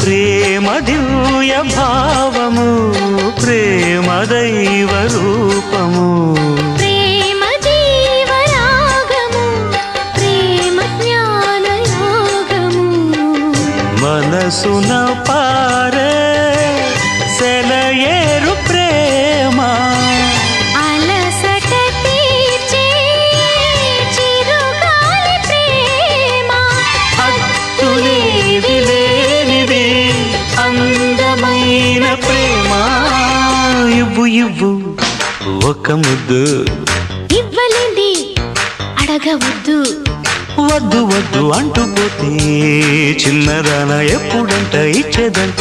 అనసూయ భావము ప్రేమ దైవ రూపము. ప్రేమ జీవరాగము ప్రేమ జ్ఞాన యోగము. మనసున పారే సెలయేరు ప్రేమ. అలసట తీర్చే చిరుగాలి ప్రేమ. హద్దులేవి ప్రేమ? ఇవ్వు ఇవ్వు. ఒక ముద్దు. ఇవ్వలేంది అడగవద్దు. వద్దు వద్దు అంటూ పోతే చిన్నదాన ఎప్పుడంట ఇచ్చేదంట.